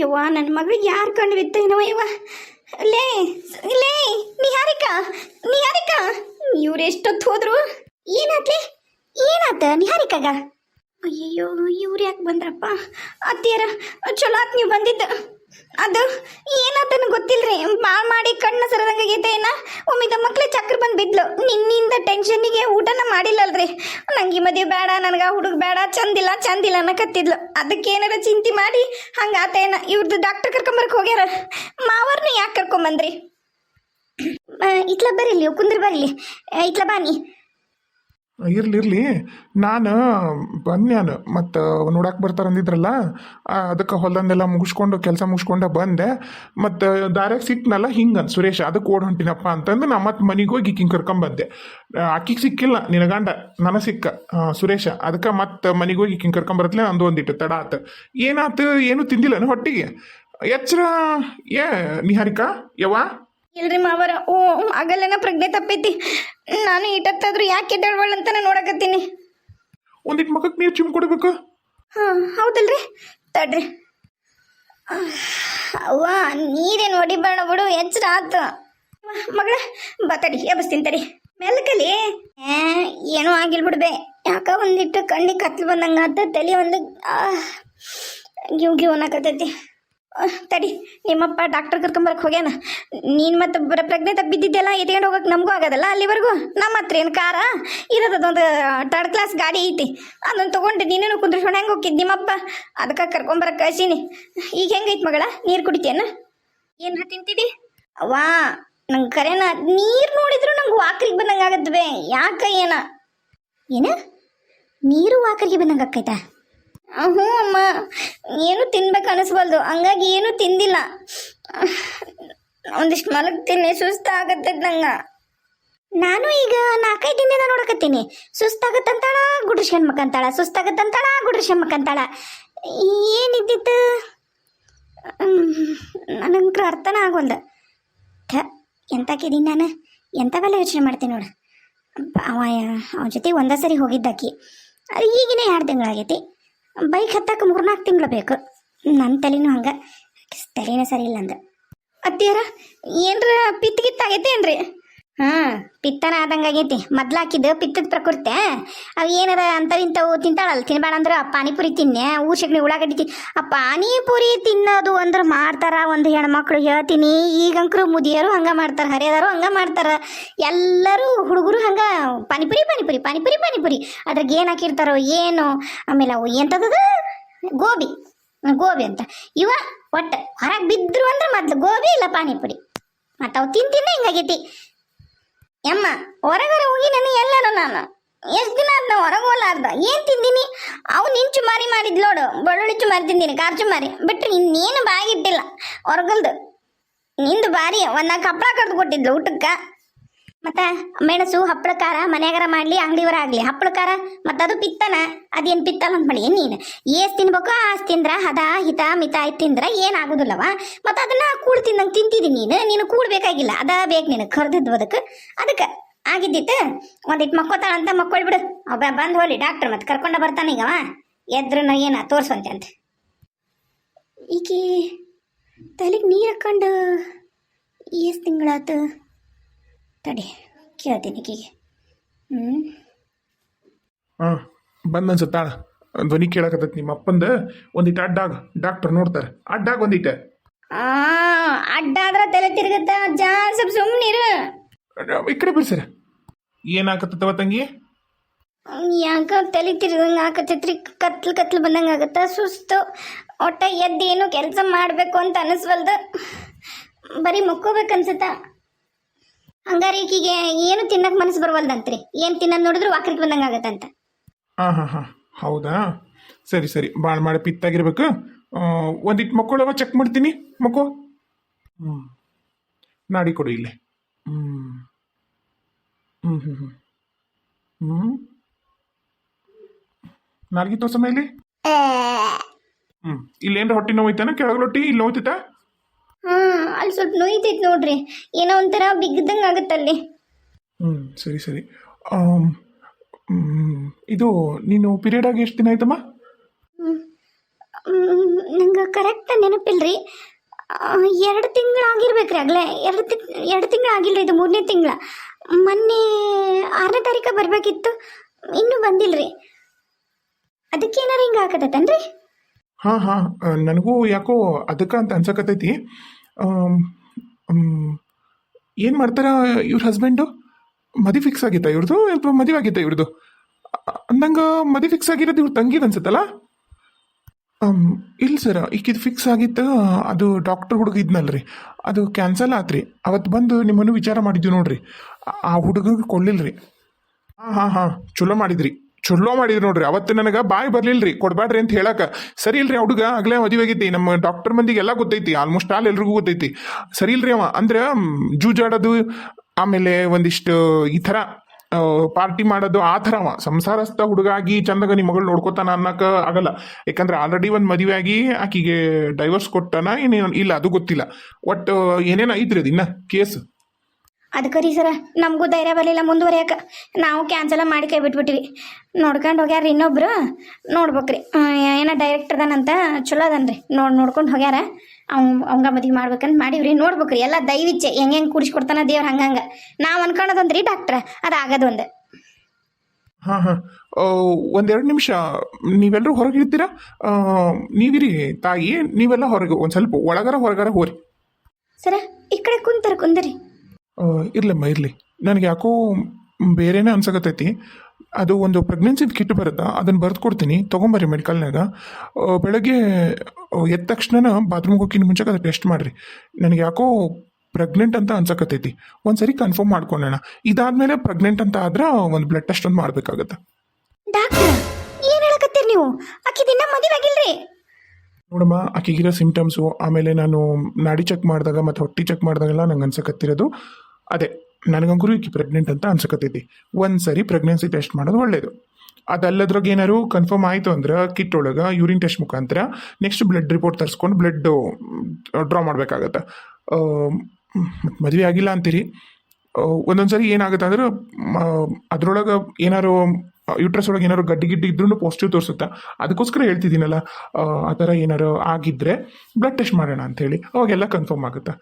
ಯವ್ವ ನನ್ನ ಮಗಳಿಗೆ ಯಾರು ಕಣ್ಣು ಬಿತ್ತೇನವ ಯವ್ವ? ಲೇ ಲೇ, ನಿಹಾರಿಕಾ ನಿಹಾರಿಕಾ, ಇವ್ರು ಎಷ್ಟೊತ್ತು ಹೋದ್ರು? ಏನಾತ್ಲೆ? ಏನಾತ ನಿಹಾರಿಕಾಗ? ಅಯ್ಯಯ್ಯೋ, ಇವ್ರು ಯಾಕೆ ಬಂದ್ರಪ್ಪ? ಅತ್ತಿಯರ, ಚಲೋ ಆತ್ ನೀವು ಬಂದಿದ್ದ. ಅದು ಏನಾತನ ಗೊತ್ತಿಲ್ರಿ? ಬಾಳ್ ಮಾಡಿ ಕಣ್ಣ ಸರದಂಗಾಗೈತೆ ಏನ ಒಮ್ಮಿದ ಮಕ್ಳು ಚಕ್ರ ಬಂದು ಬಿದ್ಲು. ನಿನ್ನಿಂದ ಟೆನ್ಷನ್ನಿಗೆ ಊಟನ ಮಾಡಿಲ್ಲಲ್ರಿ. ನಂಗೆ ಮದುವೆ ಬೇಡ, ನನಗೆ ಹುಡುಗ ಬೇಡ, ಚಂದಿಲ್ಲ ಚಂದಿಲ್ಲ ಅನ್ನಕತ್ತಿದ್ಲು. ಅದಕ್ಕೆ ಏನಾರ ಚಿಂತೆ ಮಾಡಿ ಹಂಗಾತೇನ ಇವ್ರದ್ದು ಡಾಕ್ಟರ್ ಕರ್ಕೊಂಬರಕ್ಕೆ ಹೋಗ್ಯಾರ. ಮಾವರ್ನ ಯಾಕೆ ಕರ್ಕೊಂಬಂದ್ರಿ ಇತ್ಲ ಬರೀಲಿ ಕುಂದ್ರ ಬರೀಲಿ ಇತ್ಲ ಬಾನಿ ಇರ್ಲಿ ಇರ್ಲಿ. ನಾನು ಬಂದ್ಯಾನು ಮತ್ತು ನೋಡಕ್ಕೆ ಬರ್ತಾರೆ ಅಂದಿದ್ರಲ್ಲ ಅದಕ್ಕೆ ಹೊಲದಂದೆಲ್ಲ ಮುಗಿಸ್ಕೊಂಡು, ಕೆಲಸ ಮುಗಿಸ್ಕೊಂಡು ಬಂದೆ. ಮತ್ತು ದಾರ್ಯಾಗ ಸಿಕ್ನಲ್ಲ ಹಿಂಗೆ ಸುರೇಶ ಅದಕ್ಕೆ ಓಡ್ ಹೊಂಟಿನಪ್ಪ ಅಂತಂದು ನಾ ಮತ್ತೆ ಮನೆಗೆ ಹೋಗಿ ಈಕಿಂಗೆ ಕರ್ಕೊಂಬಂದೆ ಆಕಿಗೆ ಸಿಕ್ಕಿಲ್ಲ ನಿನಗಂಡ ಗಂಡ. ನನಗೆ ಸಿಕ್ಕ ಸುರೇಶ. ಅದಕ್ಕೆ ಮತ್ತೆ ಮನೆಗೆ ಹೋಗಿ ಈಕಿಂಗೆ ಕರ್ಕೊಂಬರತ್ಲೆ ನಂದು ಒಂದಿಟ್ಟು ತಡ ಆತು. ಏನಾತು, ಏನು ತಿಂದಿಲ್ಲ ಹೊಟ್ಟಿಗೆ? ಎಚ್ಚರ ಏ, ನಿಹಾರಿಕಾ, ಯವ್ವ? ಇಲ್ರಿ ಮಾವರ. ಓ ಆಗಲ್ಲೇನ ಪ್ರಜ್ಞೆ ತಪ್ಪೈತಿ. ನಾನು ಇಟ್ಟತ್ತಾದ್ರೂ ಯಾಕೆ ಎದ್ದೇಳ್ವಳ ಅಂತ ನೋಡಕತ್ತೀನಿ. ಒಂದಿಟ್ಟು ಮಗಕ್ಕೆ ನೀರು ಚಿಮ್ ಕೊಡ್ಬೇಕು? ಹಾಂ ಹೌದಲ್ರಿ. ತಡ್ರಿ. ಅವ್ವ ನೀರೇನು ಹೊಡಿಬೇಡ ಬಿಡು ಎಚ್ಚರ ಆತು. ಮಗಳ ಬತಡಿ ಎಬ್ಬಸ್ತೀನಿ ತಡಿ. ಮೆಲ್ಕಲಿ ಏನೂ ಆಗಿಲ್ ಬಿಡ್ಬೆ. ಯಾಕ ಒಂದಿಟ್ಟು ಕಣ್ಣಿಗೆ ಕತ್ಲು ಬಂದಂಗ ಆತ ತಲೆ ಒಂದು ಗಿವ್ ಗಿವ್ ಅನ್ನಕತ್ತೈತಿ. ತಡಿ, ನಿಮ್ಮಪ್ಪ ಡಾಕ್ಟರ್ ಕರ್ಕೊಂಬರಕ್ಕೆ ಹೋಗ್ಯಾನ. ನೀನು ಮತ್ತೆ ಬರ ಪ್ರಜ್ಞೆ ತಪ್ಪಿದ್ದಿದ್ದೆಲ್ಲ ಎತ್ಕೊಂಡು ಹೋಗಕ್ಕೆ ನಮಗೂ ಆಗೋದಲ್ಲ ಅಲ್ಲಿವರೆಗೂ? ನಮ್ಮ ಹತ್ರ ಏನು ಕಾರ? ಇರೋದದೊಂದು ಥರ್ಡ್ ಕ್ಲಾಸ್ ಗಾಡಿ ಐತಿ. ಅದನ್ನು ತೊಗೊಂಡು ನೀನೇನು ಕುಂದ್ರಿಸ್ಕೊಂಡು ಹೆಂಗೆ ಹೋಗಿದ್ದು ನಿಮ್ಮಪ್ಪ? ಅದಕ್ಕೆ ಕರ್ಕೊಂಬರಕ್ಕೆ ಕಳ್ಸೀನಿ. ಈಗ ಹೆಂಗೈತೆ ಮಗಳ? ನೀರು ಕುಡಿತೇನ ಏನು ತಿಂತಿದಿ ಅವ್ವಾ, ನಂಗೆ ಕರೆನ, ನೀರು ನೋಡಿದ್ರು ನಂಗೆ ವಾಕರಿಗೆ ಬಂದಂಗೆ ಯಾಕೆ ಯಾಕ ಏನ? ಏನ? ನೀರು ವಾಕರಿಗೆ ಬಂದಂಗೆ ಆಕೈತಾ ಹ್ಞೂ ಅಮ್ಮ. ಏನು ತಿನ್ಬೇಕು ಅನಿಸ್ಬಲ್ದು ಹಂಗಾಗಿ ಏನು ತಿಂದಿಲ್ಲ. ಒಂದಿಷ್ಟು ಮಲಗ್ತೀನಿ ಸುಸ್ತಾಗತ್ತೆ ನಂಗೆ. ನಾನು ಈಗ ನಾಲ್ಕೈದು ದಿನದಿಂದ ನೋಡಕತ್ತೀನಿ. ಸುಸ್ತಾಗತ್ತಂತಾಳ ಗುಡ್ರಿಸ್ಕೊಂಡ್ ಮಕ್ಕಂತಾಳ. ಸುಸ್ತಾಗತ್ತಂತಾಳ ಗುಡ್ರಿಸ್ಕೊಂಡ್ ಮಕ್ಕಂತಾಳ. ಏನಿದ್ದಿತ್ತು? ನನಗೆ ಅರ್ಥನ ಆಗೋಲ್ದ ಥ ಎಂತಾಕಿದ್ದೀನಿ ನಾನು? ಎಂಥವೆಲ್ಲ ಯೋಚನೆ ಮಾಡ್ತೀನಿ ನೋಡು. ಅವ ಅವನ ಜೊತೆ ಒಂದೇ ಸರಿ ಹೋಗಿದ್ದಾಕಿ. ಅದು ಈಗಿನ ಎರಡು ತಿಂಗಳಾಗೈತಿ. ಬೈಕ್ ಹತ್ತಕ್ಕೆ ಮೂರ್ನಾಲ್ಕು ತಿಂಗಳು ಬೇಕು. ನನ್ನ ತಲೆನೂ ಹಂಗೆ. ತಲೆನೇ ಸರಿ ಇಲ್ಲ ಅಂದ. ಅತ್ತಿಯರ, ಏನ್ರ ಪಿತ್ ಗಿತ್ತಾಗೈತೆ ಏನ್ರಿ ಹಾಂ, ಪಿತ್ತನ ಆದಂಗೆ ಆಗೈತಿ. ಮೊದ್ಲು ಹಾಕಿದ್ದು ಪಿತ್ತದ ಪ್ರಕೃತಿ ಅವು ಏನದ ಅಂಥವು ಇಂಥವು ತಿಂತಾಳಲ್ಲ ತಿನ್ಬೇಡ ಅಂದ್ರೆ ಆ ಪಾನಿಪುರಿ ತಿನ್ನೆ ಊರ್ ಶಕ್ನಿ ಉಳ್ಳಾಗಡ್ಡಿ ತಿನ್ ಆ ಪಾನಿಪುರಿ ತಿನ್ನೋದು ಅಂದ್ರೆ ಮಾಡ್ತಾರ ಒಂದು ಹೆಣ್ಮಕ್ಳು ಹೇಳ್ತೀನಿ. ಈಗಂಕರು ಮುದಿಯರು ಹಂಗೆ ಮಾಡ್ತಾರೆ, ಹರಿಯದಾರು ಹಂಗೆ ಮಾಡ್ತಾರೆ. ಎಲ್ಲರೂ ಹುಡುಗರು ಹಂಗೆ ಪಾನಿಪುರಿ ಪಾನಿಪುರಿ ಪಾನಿಪುರಿ ಪಾನಿಪುರಿ. ಅದ್ರಾಗ ಏನು ಹಾಕಿರ್ತಾರೋ ಏನು, ಆಮೇಲೆ ಅವು ಎಂಥದ್ದು ಗೋಬಿ. ಗೋಬಿ ಅಂತ. ಇವ ಒಟ್ಟು ಹೊರಗೆ ಬಿದ್ರು ಅಂದ್ರೆ ಮೊದ್ಲು ಗೋಬಿ ಇಲ್ಲ ಪಾನಿಪುರಿ. ಮತ್ತು ಅವು ತಿಂತಿನ ಹಿಂಗಾಗೈತಿ ಯಮ್ಮ ಹೋಗಿ ನಾನು ಎಲ್ಲರೂ ನಾನು. ಎಷ್ಟು ದಿನ ಆದ್ ನಾವು ಹೊರಗೆ ಏನು ತಿಂದೀನಿ? ಅವು ನಿನ್ ಚುಮಾರಿ ಮಾಡಿದ್ ನೋಡು. ಬೆಳ್ಳುಳ್ಳಿ ಚುಮಾರಿ ತಿಂದೀನಿ ಖರ್ಚು ಚುಮಾರಿ ಬಿಟ್ರೆ ಇನ್ನೇನು ಬಾಗಿಟ್ಟಿಲ್ಲ ಹೊರಗಲ್ದು. ನಿಂದು ಬಾರಿ ಒಂದ ಹಪ್ಪಳ ಕಡ್ದು ಕೊಟ್ಟಿದ್ಲು ಊಟಕ್ಕೆ. ಮತ್ತು ಮೆಣಸು ಹಪ್ಪಳ ಖಾರ ಮನ್ಯಾಗಾರ ಮಾಡ್ಲಿ, ಅಂಗಡಿವರ ಆಗಲಿ. ಹಪ್ಪಳ ಖಾರ ಮತ್ತು ಅದು ಪಿತ್ತನ. ಅದೇನು ಪಿತ್ತಲ್ಲ ಅಂತ ಮಾಡಿ ನೀನು? ಏಸ್ ತಿನ್ಬೇಕು, ಆಸ್ ತಿಂದ್ರ, ಹದ, ಹಿತ, ಮಿತ ಆಯ್ತು ತಿಂದ್ರ ಏನಾಗೋದಿಲ್ಲವ? ಮತ್ತು ಅದನ್ನ ಕೂಡ್ ತಿಂದಂಗೆ ತಿಂತಿದಿ ನೀನು. ನೀನು ಕೂಡ್ಬೇಕಾಗಿಲ್ಲ ಅದ ಬೇಕು ನೀನು. ಕರ್ದದ್ದು ಅದಕ್ಕೆ ಅದಕ್ಕೆ ಆಗಿದ್ದಿತ್ತು. ಒಂದಿಟ್ಟು ಮಕ್ಕೋತಾಳ ಅಂತ ಮಕ್ಕೊಳ್ಬಿಡು ಒಬ್ಬ ಬಂದು ಹೋಲಿ ಡಾಕ್ಟರ್ ಮತ್ತೆ ಕರ್ಕೊಂಡ ಬರ್ತಾನೆ ಈಗವ. ಎದ್ರು ಏನ ತೋರ್ಸಂತೆ ಅಂತ. ಈಕಿ ತಲೆಗೆ ನೀರು ಹಾಕೊಂಡು ಎಷ್ಟು ತಿಂಗಳಾತು? ತಡಿ ಕೇಳ್ತೀನಿ ಈಕಿಗೆ ಹ್ಞೂ ಹಾಂ ಬಂದು ಅನ್ಸುತ್ತಾಳ ಧ್ವನಿ ಕೇಳಕತ್ತೈತಿ ನಿಮ್ಮ ಅಪ್ಪಂದ. ಒಂದಿಟ್ಟು ಅಡ್ಡಾಗ. ಡಾಕ್ಟರ್ ನೋಡ್ತಾರೆ. ಅಡ್ಡಾಗ ಒಂದಿಟ್ಟು ಆ ಅಡ್ಡಾದ್ರ ತಲೆ ತಿರುಗತ್ತ? ಅಜ್ಜ ಸ್ವಲ್ಪ ಸುಮ್ಮನಿರು ಈ ಕಡೆ ಬಿಡ್ಸರ ಏನಾಗತ್ತವ ತಂಗಿ ಯಾಕ ತಲೆ ತಿರುಗಂಗೆ ಆಕತ್ತೈತ್ರಿ. ಕತ್ಲು ಕತ್ಲು ಬಂದಂಗೆ ಆಗತ್ತ? ಸುಸ್ತು. ಒಟ್ಟ ಎದ್ದು ಏನು ಕೆಲಸ ಮಾಡಬೇಕು ಅಂತ ಅನಿಸ್ವಲ್ದು. ಬರೀ ಮುಕ್ಕೋಬೇಕು ಅನ್ಸತ್ತ? ಹಂಗಾರೆ ಈಕಿಗೆ ಏನು ತಿನ್ನಕ್ ಮನಸ್ಸು ಬರವಲ್ದಂತ್ರಿ? ಏನು ತಿನ್ನೋದು ನೋಡಿದ್ರು ವಾಕ್ರಿಗೆ ಬಂದಂಗೆ ಆಗತ್ತಂತ. ಹಾಂ ಹಾಂ ಹಾಂ. ಹೌದಾ? ಸರಿ ಸರಿ. ಭಾಳ ಮಾಡಿ ಪಿತ್ತಾಗಿರ್ಬೇಕು. ಒಂದಿಟ್ಟು ಮಕ್ಕಳವ ಚೆಕ್ ಮಾಡ್ತೀನಿ. ಮಕ್ಕೋ. ಹ್ಞೂ ನಾಡಿ ಕೊಡು ಇಲ್ಲಿ. ಹ್ಞೂ ಹ್ಞೂ ಹ್ಞೂ ಹ್ಞೂ ಹ್ಞೂ ಹ್ಮ್ ತೋರ್ಸಮ್ಮ ಇಲ್ಲಿ? ಹ್ಞೂ ಇಲ್ಲೇನ್ರ ಹೊಟ್ಟೆ ನೋವು ಐತಾನ? ಕೆಳಗೆ ರೊಟ್ಟಿ ಇಲ್ಲಿ ನೋಯ್ತೈತಾ ಹಾಂ ಅಲ್ಲಿ ಸ್ವಲ್ಪ ನೋಯ್ತೈತಿ ನೋಡ್ರಿ. ಏನೋ ಒಂಥರ ಬಿಗ್ದಂಗೆ ಆಗುತ್ತಲ್ಲಿ ಹ್ಞೂ ಸರಿ ಸರಿ. ಆಮ್, ಮ್, ಇದು ನೀನು ಪೀರಿಯಡ್ ಆಗಿ ಎಷ್ಟು ದಿನ ಆಯ್ತಮ್ಮ? ನಂಗೆ ಕರೆಕ್ಟ್ ನೆನಪಿಲ್ರಿ. ಎರಡು ತಿಂಗಳು ಆಗಿರ್ಬೇಕ್ರಿ ಆಗ್ಲೇ. ಎರಡು ತಿ ಎರಡು ತಿಂಗಳು ಆಗಿಲ್ಲ ಇದು ಮೂರನೇ ತಿಂಗಳ. ಮೊನ್ನೆ ಆರನೇ ತಾರೀಕು ಬರಬೇಕಿತ್ತು. ಇನ್ನೂ ಬಂದಿಲ್ರಿ. ಅದಕ್ಕೇನಾರು ಹಿಂಗೆ ಹಾಕತೈತೇನ್ರಿ ಹಾಂ ಹಾಂ. ನನಗೂ ಯಾಕೋ ಅದಕ್ಕೆ ಅಂತ ಅನ್ಸಕತ್ತೈತಿ. ಏನು ಮಾಡ್ತಾರ ಇವ್ರ ಹಸ್ಬೆಂಡು ಮದಿ ಫಿಕ್ಸ್ ಆಗಿತ್ತ ಇವ್ರದ್ದು ಮದುವೆ ಆಗಿತ್ತ ಇವ್ರದ್ದು ಅಂದಂಗೆ ಮದಿ ಫಿಕ್ಸ್ ಆಗಿರೋದು ಇವ್ರ ತಂಗಿದ ಅನ್ಸುತ್ತಲ್ಲ ಇಲ್ಲ ಸರ್ ಈಕಿದು ಫಿಕ್ಸ್ ಆಗಿತ್ತು ಅದು ಡಾಕ್ಟರ್ ಹುಡುಗ ಇದ್ನಲ್ರಿ. ಅದು ಕ್ಯಾನ್ಸಲ್ ಆತ್ರಿ. ಅವತ್ತು ಬಂದು ನಿಮ್ಮನ್ನು ವಿಚಾರ ಮಾಡಿದ್ವಿ ನೋಡ್ರಿ. ಆ- ಹುಡುಗ ಕೊಡಲಿಲ್ಲ ರೀ ಹಾಂ ಹಾಂ ಹಾಂ. ಚಲೋ ಮಾಡಿದ್ರಿ. ಚಲೋ ಮಾಡಿದ್ರು ನೋಡ್ರಿ. ಅವತ್ತು ನನಗೆ ಬಾಯಿ ಬರ್ಲಿಲ್ರಿ. ಕೊಡ್ಬ್ಯಾಡ್ರಿ ಅಂತ ಹೇಳಕ್ಕೆ ಸರಿ ಇಲ್ರಿ ಹುಡುಗ, ಆಗಲೇ ಮದುವೆ ಆಗೈತಿ ನಮ್ಮ ಡಾಕ್ಟರ್ ಮಂದಿಗೆಲ್ಲ ಗೊತ್ತೈತಿ. ಆಲ್ಮೋಸ್ಟ್ ಆಲ್ ಎಲ್ರಿಗೂ ಗೊತ್ತೈತಿ. ಸರಿ ಇಲ್ರಿ ಅವ ಅಂದ್ರೆ ಜೂಜಾಡೋದು, ಆಮೇಲೆ ಒಂದಿಷ್ಟು ಈ ಥರ ಪಾರ್ಟಿ ಮಾಡೋದು, ಆ ಥರ ಅವ ಸಂಸಾರಸ್ಥ ಹುಡುಗಾಗಿ ಚಂದಾಗ ನಿಮ್ಮ ಮಗಳು ನೋಡ್ಕೋತಾನ ಅನ್ನಕ ಆಗಲ್ಲ. ಯಾಕಂದ್ರೆ ಆಲ್ರೆಡಿ ಒಂದು ಮದುವೆ ಆಗಿ ಆಕಿಗೆ ಡೈವರ್ಸ್ ಕೊಟ್ಟಾನ ಏನೇನು ಇಲ್ಲ, ಅದು ಗೊತ್ತಿಲ್ಲ. ಒಟ್ಟು ಏನೇನು ಐತ್ರಿ ಅದು ಇನ್ನ? ಕೇಸ್ ಅದಕ್ಕೆ ರೀ ಸರ ನಮಗೂ ಧೈರ್ಯ ಬರಲಿಲ್ಲ ಮುಂದುವರಿಯಕ್ಕೆ. ನಾವು ಕ್ಯಾನ್ಸಲ ಮಾಡಿ ಕೈ ಬಿಟ್ಬಿಟ್ಟಿವಿ. ನೋಡ್ಕೊಂಡು ಹೋಗ್ಯಾರ ಇನ್ನೊಬ್ರು. ನೋಡ್ಬೇಕ್ರಿ. ಏನೋ ಡೈರೆಕ್ಟರ್ ಅದಾನಂತ ಚಲೋ ಅದನ್ರಿ ನೋಡಿ ನೋಡ್ಕೊಂಡು ಹೋಗ್ಯಾರ. ಅವ್ನು ಅವಂಗ ಮದುವೆ ಮಾಡ್ಬೇಕಂತ ಮಾಡೀವ್ರಿ. ನೋಡ್ಬೇಕ್ರಿ ಎಲ್ಲ ದೈವಿಚ್ಛೆ ಹೆಂಗೆ ಹೆಂಗೆ ಕೂಡಿಸ್ಕೊಡ್ತಾನ ದೇವ್ರು ಹಂಗಂಗೆ ನಾವು ಅನ್ಕೊಳೋದೊಂದ್ರಿ ಡಾಕ್ಟ್ರ ಅದು ಆಗೋದೊಂದು ಹಾಂ ಹಾಂ. ಒಂದೆರಡು ನಿಮಿಷ. ನೀವೆಲ್ಲರೂ ಹೊರಗೆ ಇರ್ತೀರಾ? ನೀವಿರಿ ತಾಯಿ ನೀವೆಲ್ಲ ಹೊರಗೆ ಒಂದು ಸ್ವಲ್ಪ ಒಳಗರ ಹೊರಗರ ಹೋರಿ. ಸರ ಈ ಕಡೆ ಕುಂತಾರೆ ಕುಂದರಿ. ಇರ್ಲಮ್ಮ ಇರಲಿ ನನಗೆ ಯಾಕೋ ಬೇರೆನೇ ಅನ್ಸಕತ್ತೈತಿ. ಅದು ಒಂದು ಪ್ರೆಗ್ನೆನ್ಸಿದ ಕಿಟ್ ಬರುತ್ತಾ ಅದನ್ನು ಬರೆದು ಕೊಡ್ತೀನಿ ತೊಗೊಂಬರ್ರಿ ಮೆಡಿಕಲ್ನಾಗ ಬೆಳಗ್ಗೆ ಎದ್ದ ತಕ್ಷಣ ಬಾತ್ರೂಮ್ಗೆ ಹೋಗಿನ ಮುಂಚೆಗೆ ಅದು ಟೆಸ್ಟ್ ಮಾಡಿರಿ. ನನಗೆ ಯಾಕೋ ಪ್ರೆಗ್ನೆಂಟ್ ಅಂತ ಅನ್ಸಕತ್ತೈತಿ. ಒಂದ್ಸರಿ ಕನ್ಫರ್ಮ್ ಮಾಡ್ಕೊಳ್ಳೋಣ ಇದಾದ್ಮೇಲೆ ಪ್ರೆಗ್ನೆಂಟ್ ಅಂತ ಆದ್ರೆ ಒಂದು ಬ್ಲಡ್ ಟೆಸ್ಟ್ ಒಂದು ಮಾಡಬೇಕಾಗತ್ತೆ. ಡಾಕ್ಟರ್ ಏನು ಹೇಳಕತ್ತೀರಿ ನೀವು? ಆಕಿ ದಿನ ಮದುವೆ ಆಗಿಲ್ರಿ ನೋಡಮ್ಮ ಆಕೆಗಿರೋ ಸಿಮ್ಟಮ್ಸು ಆಮೇಲೆ ನಾನು ನಾಡಿ ಚೆಕ್ ಮಾಡಿದಾಗ ಮತ್ತು ಹೊಟ್ಟೆ ಚೆಕ್ ಮಾಡಿದಾಗೆಲ್ಲ ನಂಗೆ ಅನ್ಸಕತ್ತಿರೋದು. ಅದೇ ನನಗಂಗೂ ಈಕಿ ಪ್ರೆಗ್ನೆಂಟ್ ಅಂತ ಅನ್ಸಕತ್ತೈತಿ. ಒಂದು ಸರಿ ಪ್ರೆಗ್ನೆನ್ಸಿ ಟೆಸ್ಟ್ ಮಾಡೋದು ಒಳ್ಳೇದು. ಅದಲ್ಲದ್ರಾಗ ಏನಾರು ಕನ್ಫರ್ಮ್ ಆಯಿತು ಅಂದ್ರೆ ಕಿಟ್ ಒಳಗೆ ಯೂರಿನ್ ಟೆಸ್ಟ್ ಮುಖಾಂತರ ನೆಕ್ಸ್ಟ್ ಬ್ಲಡ್ ರಿಪೋರ್ಟ್ ತರಿಸ್ಕೊಂಡು ಬ್ಲಡ್ ಡ್ರಾ ಮಾಡಬೇಕಾಗತ್ತೆ. ಮದುವೆ ಆಗಿಲ್ಲ ಅಂತೀರಿ. ಒಂದೊಂದು ಸರಿ ಏನಾಗುತ್ತೆ ಅಂದ್ರೆ ಅದರೊಳಗೆ ಏನಾರು ಯೂಟ್ರಸ್ ಒಳಗೆ ಏನಾರು ಗಡ್ಡಿ ಗಿಡ್ಡಿ ಇದ್ರೂ ಪಾಸಿಟಿವ್ ತೋರಿಸುತ್ತೆ. ಅದಕ್ಕೋಸ್ಕರ ಹೇಳ್ತಿದ್ದೀನಲ್ಲ ಆ, ಥರ ಏನಾರು ಆಗಿದ್ದರೆ ಬ್ಲಡ್ ಟೆಸ್ಟ್ ಮಾಡೋಣ ಅಂಥೇಳಿ ಅವಾಗೆಲ್ಲ ಕನ್ಫರ್ಮ್ ಆಗುತ್ತೆ.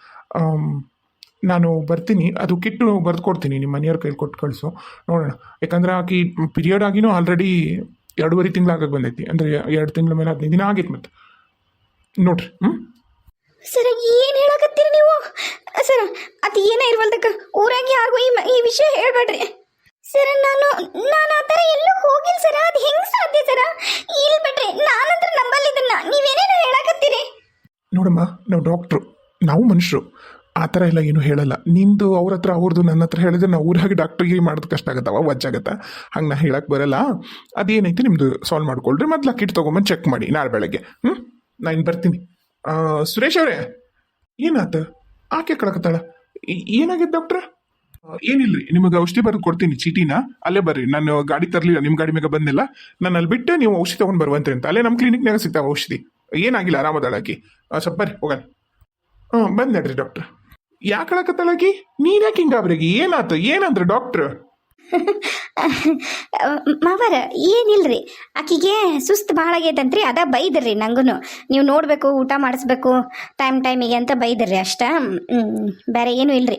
ನಾನು ಬರ್ತೀನಿ ಅದು ಕಿಟ್ಟು ಬರೆದು ಕೊಡ್ತೀನಿ ನಿಮ್ಮ ಮನೆಯವ್ರ ಕೈಲಿ ಕೊಟ್ಟು ಕಳಿಸು. ನೋಡೋಣ. ಯಾಕಂದ್ರೆ ಆಕಿ ಪಿರಿಯಡ್ ಆಗಿನೂ ಆಲ್ರೆಡಿ ಎರಡೂವರೆ ತಿಂಗಳಾಗಕ್ಕೆ ಬಂದೈತಿ. ಅಂದರೆ ಎರಡು ತಿಂಗಳ ಮೇಲೆ ಹದಿನೈದು ದಿನ ಆಗಿತ್ತು ಮತ್ತೆ. ನೋಡ್ರಿ ಹ್ಞೂ ಸರ್ ಏನು ಹೇಳಕತ್ತೀರಿ ನೀವು? ಸರ್ ಅದು ಏನೇ ಇರ್ವಲ್ದಕ್ಕ ಊರಾಗಿ ಯಾರಿಗೂ ಈ ಈ ವಿಷಯ ಹೇಳ್ಬೇಡ್ರಿ. ಸರ್ ನಾನು ನಾನು ಆ ಥರ ಎಲ್ಲೂ ಹೋಗಿಲ್ಲ ಸರ್. ಅದು ಹೆಂಗೆ ಸಾಧ್ಯ ಸರ? ಇಲ್ಲ ಬಿಡ್ರಿ ನಾನಂತ್ರ ನಂಬಲ್ಲಿದ್ದನ್ನ ನೀವೇನೇನು ಹೇಳಕತ್ತೀರಿ? ನೋಡಮ್ಮ ನಾವು ಡಾಕ್ಟ್ರು ನಾವು ಮನುಷ್ಯರು. ಆ ಥರ ಎಲ್ಲ ಏನು ಹೇಳಲ್ಲ. ನಿಂದು ಅವ್ರ ಹತ್ರ ಅವ್ರದ್ದು ನನ್ನ ಹತ್ರ ಹೇಳಿದ್ರೆ ನಾವು ಊರಾಗಿ ಡಾಕ್ಟ್ರಿಗೆ ಮಾಡೋದು ಕಷ್ಟ ಆಗತ್ತವ ವಜ್ಜಾಗತ್ತ ಹಂಗೆ ನಾ ಹೇಳಕ್ಕೆ ಬರಲ್ಲ. ಅದೇನೈತಿ ನಿಮ್ಮದು ಸಾಲ್ವ್ ಮಾಡ್ಕೊಳ್ರಿ, ಮೊದ್ಲು ಕಿಟ್ ತೊಗೊಂಬಂದು ಚೆಕ್ ಮಾಡಿ ನಾಳೆ ಬೆಳಗ್ಗೆ. ಹ್ಞೂ ನಾನು ಬರ್ತೀನಿ. ಸುರೇಶ್ ಅವರೇ? ಏನಾತ? ಆಕೆ ಕಳಕತ್ತಾಳ? ಏನಾಗಿದೆ ಡಾಕ್ಟ್ರ ಏನಿಲ್ರಿ, ನಿಮಗೆ ಔಷಧಿ ಬರೆದು ಕೊಡ್ತೀನಿ, ಚೀಟಿನ. ಅಲ್ಲೇ ಬರ್ರಿ, ನಾನು ಗಾಡಿ ತರಲಿಲ್ಲ ನಿಮ್ಮ ಗಾಡಿ ಮ್ಯಾಗ ಬಂದಿಲ್ಲ. ನಾನು ಅಲ್ಲಿ ಬಿಟ್ಟು, ನೀವು ಔಷಧಿ ತೊಗೊಂಡು ಬರುವಂತೆ ಅಂತ. ಅಲ್ಲೇ ನಮ್ಮ ಕ್ಲಿನಿಕ್ನಾಗ ಸಿಗ್ತಾವ ಔಷಧಿ. ಏನಾಗಿಲ್ಲ ಆರಾಮದಾಳಾಕಿ ಸ್ವಲ್ಪ ಬರ್ರಿ, ಹೋಗೋಣ. ಹ್ಞೂ ಬಂದ್ರಿ ಡಾಕ್ಟ್ರ್ ಯಾಕೆ ನೀನ್ಯಾಕೆ ನೀನ್ ಯಾಕೆ ಹಿಂಗಾಬ್ರಿಗೆ ಏನಾತು? ಏನಂದ್ರ ಡಾಕ್ಟ್ರ್? ಮಾವರ, ಏನಿಲ್ರಿ? ಆಕಿಗೆ ಸುಸ್ತು ಭಾಳ ಆಗೈತಂತ್ರಿ, ಅದ ಬೈದ್ರಿ ನಂಗೂ ನೀವು ನೋಡಬೇಕು, ಊಟ ಮಾಡಿಸ್ಬೇಕು, ಟೈಮ್ ಟೈಮಿಗೆ ಅಂತ ಬೈದ್ರಿ ಅಷ್ಟ. ಬೇರೆ ಏನೂ ಇಲ್ರಿ.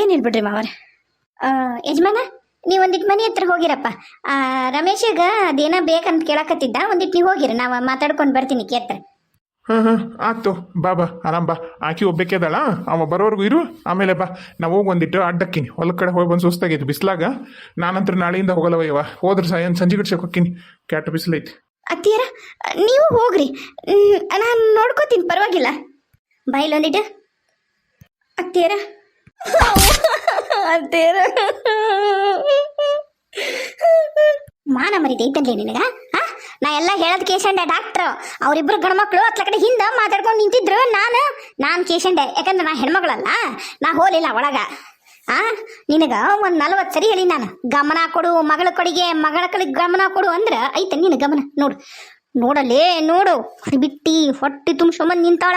ಏನಿಲ್ಲ ಬಿಡ್ರಿ ಮಾವರ? ಯಜಮಾನ ನೀವು ಒಂದಿಟ್ಟು ಮನೆ ಹತ್ರ ಹೋಗಿರಪ್ಪ. ರಮೇಶಗ ಅದೇನ ಬೇಕಂತ ಕೇಳಕತ್ತಿದ್ದ ಒಂದಿಟ್ಟು ನೀವು ಹೋಗಿರಿ, ನಾವು ಮಾತಾಡ್ಕೊಂಡು ಬರ್ತೀನಿ ಕೇತ್ರ ಹಾಂ ಹಾಂ ಆಯ್ತು ಬಾ ಬಾ, ಆರಾಮ್ ಬಾ. ಆಕಿ ಒಬ್ಬೇಕೆದಾಳ. ಅವ ಬರೋವರೆಗೂ ಇರು. ಆಮೇಲೆ ಬಾ. ನಾವು ಹೋಗಿ ಬಂದಿಟ್ಟು ಅಡ್ಡಕ್ಕಿನಿ ಹೊಲ ಕಡೆ ಹೋಗಿ ಬಂದು ಸುಸ್ತಾಗೈತಿ. ಬಿಸ್ಲಾಗ ನಾನಂತರ ನಾಳೆಯಿಂದ ಹೋಗಲ್ವಯ್ಯವ ಹೋದ್ರೆ ಸಹ ಏನು ಸಂಜೆ ಗಿಡ್ಸಕ್ಕೆ ಹೋಗ್ತೀನಿ ಕ್ಯಾಟ್ ಬಿಸಿಲೈತಿ. ಅತ್ತಿಯರ, ನೀವು ಹೋಗ್ರಿ. ನಾನು ನೋಡ್ಕೋತೀನಿ. ಪರವಾಗಿಲ್ಲ. ಬಾಯಿಲೊಂದಿಟ್ಟು ಅತ್ತಿಯರ. ಅತ್ತಿಯರ. ಮಾನ ಮರಿದೆ ಐತಲ್ರಿ ನಿನಗ ನಾ ಎಲ್ಲ ಹೇಳದ್ ಕೇಶಂಡೆ ಡಾಕ್ಟರ್ ಅವರಿಬ್ರು ಗಂಡ್ಮಕ್ಳು ಅತ್ಲ ಕಡೆ ಹಿಂದ ಮಾತಾಡ್ಕೊಂಡು ನಿಂತಿದ್ರು ನಾನು. ನಾನು ಕೇಶಂಡೆ, ಯಾಕಂದ್ರೆ ನಾ ಹೆಣ್ಮಗಳಲ್ಲ, ನಾ ಹೋಲಿಲ್ಲ ಒಳಗ. ಆ? ನಿನಗ ಒಂದ್ ನಲ್ವತ್ತು ಸರಿ ಹೇಳಿ ನಾನು. ಗಮನ ಕೊಡು, ಮಗಳ ಕಡೆಗೆ, ಮಗಳ ಕಡೆ ಗಮನ ಕೊಡು ಅಂದ್ರೆ ಐತೆ ನಿನ್ನ ಗಮನ, ನೋಡು. ನೋಡಲೇ, ನೋಡು. ಬಿಟ್ಟಿ ಹೊಟ್ಟಿ ತುಂಬ್ಸ್ಕೊಂಬಂದು ನಿಂತಾಳ.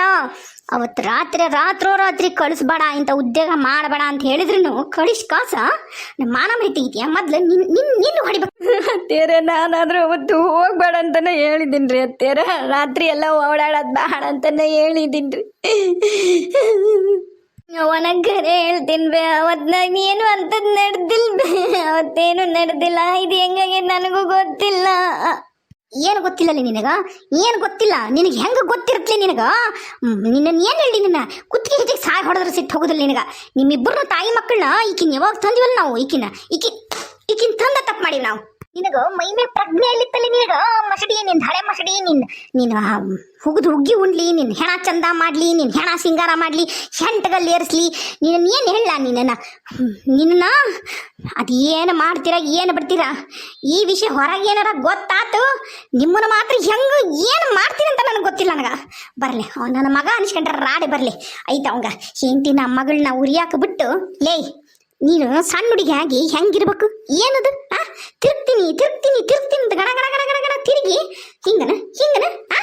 ಅವತ್ತು ರಾತ್ರಿ ರಾತ್ರೋ ರಾತ್ರಿ ಕಳಿಸ್ಬೇಡ, ಇಂಥ ಉದ್ಯೋಗ ಮಾಡಬೇಡ ಅಂತ ಹೇಳಿದ್ರು ಕಳಿಸ್ ಕಾಸ. ನಮ್ಮ ಮಾನ ಮೈತಿ ಇದೆಯಾ? ಮೊದ್ಲು ನಿನ್ ನಿನ್, ನಿನ್ನ ಹೊಡಿಬೇಕು. ನಾನಾದ್ರೂ ಅವತ್ತು ಹೋಗ್ಬೇಡ ಅಂತಾನೆ ಹೇಳಿದ್ದೀನಿ ರೀ ಅತ್ತೇರ. ರಾತ್ರಿ ಎಲ್ಲ ಓಡಾಡೋದು ಬೇಡ ಅಂತಾನೆ ಹೇಳಿದ್ದೀನಿ ರೀ ಕರೆ ಹೇಳ್ತೀನಿ ಬೇ ಅವತ್ತು ಏನು ಅಂಥದ್ದು ನಡೆದಿಲ್ಲ ಬೇ ಅವತ್ತೇನು ನಡೆದಿಲ್ಲ? ಇದು ಹೆಂಗಾಗಿ ನನಗೂ ಗೊತ್ತಿಲ್ಲ. ಏನು ಗೊತ್ತಿಲ್ಲ ನಿನಗ? ಏನು ಗೊತ್ತಿಲ್ಲ? ನಿನಗೆ ಹೆಂಗೆ ಗೊತ್ತಿರತ್ಲಿ ನಿನಗ? ನಿನ್ನ ಏನು ಹೇಳಿ ನಿನ್ನ? ಕುತ್ತಿಗೆ ಹೆಚ್ಚಿಗೆ ಸಾಯ್ ಹೊಡೆದ್ರೆ ಸಿಟ್ಟು ಹೋಗೋದಿಲ್ಲ ನಿನಗ. ನಿಮ್ಮಿಬ್ಬರನ್ನ ತಾಯಿ ಮಕ್ಕಳನ್ನ ಈಕಿನ ಯಾವಾಗ ತಂದಿವಲ್ಲ ನಾವು? ಈಕಿನ ಈಕಿ ಈಕಿನ ತಂದ ತಪ್ಪು ಮಾಡಿವಿ ನಾವು. ನಿನಗ ಮೈ ಮೇಲೆ ಪ್ರಜ್ಞೆ ಎಲ್ಲಿತ್ತಲ್ಲಿ ನಿನಗ? ಮಸಡಿ ನಿನ್ ಹಳೆ ಮಸಡಿ, ನಿನ್ ನೀನು ಹುಗ್ದು ಹುಗ್ಗಿ ಉಣ್ಲಿ, ನಿನ್ ಹೆಣ ಚಂದ ಮಾಡ್ಲಿ, ನಿನ್ ಹೆಣ ಸಿಂಗಾರ ಮಾಡ್ಲಿ ಹೆಂಟಗಲ್ಲಿ ಏರಿಸ್ಲಿ, ನಿನ್ನ ಏನು ಹೇಳ ನಿನ್ನ? ನಿನ್ನ ಅದು ಏನು ಮಾಡ್ತೀರಾ, ಏನು ಬಿಡ್ತೀರಾ? ಈ ವಿಷಯ ಹೊರಗೆ ಏನಾರ ಗೊತ್ತಾತು? ನಿಮ್ಮನ್ನ ಮಾತ್ರ ಹೆಂಗ ಏನು ಮಾಡ್ತೀರಂತ ನನಗೆ ಗೊತ್ತಿಲ್ಲ ನನಗೆ. ಬರಲಿ ನನ್ನ ಮಗ ಅನ್ಸ್ಕೊಂಡ್ರೆ ರಾಡಿ ಬರಲಿ. ಐತ ಅವಂಗ. ಹೆಂಡತಿ ನಮ್ಮ ಮಗಳನ್ನ ಉರಿಯಾಕ ಬಿಟ್ಟು, ಲೇ ನೀನು ಸಣ್ಣ ಹುಡುಗಿ ಆಗಿ ಹೆಂಗಿರ್ಬೇಕು? ಏನದು? ಆ, ತಿರ್ಗ್ತೀನಿ ತಿರ್ತೀನಿ ತಿರ್ತೀನಿ ಅಂತ ಗಣ ಗಣ ಗಣ ಗಣ ಗಣ ತಿರುಗಿ ಹಿಂಗನ ಹಿಂಗನ, ಆ?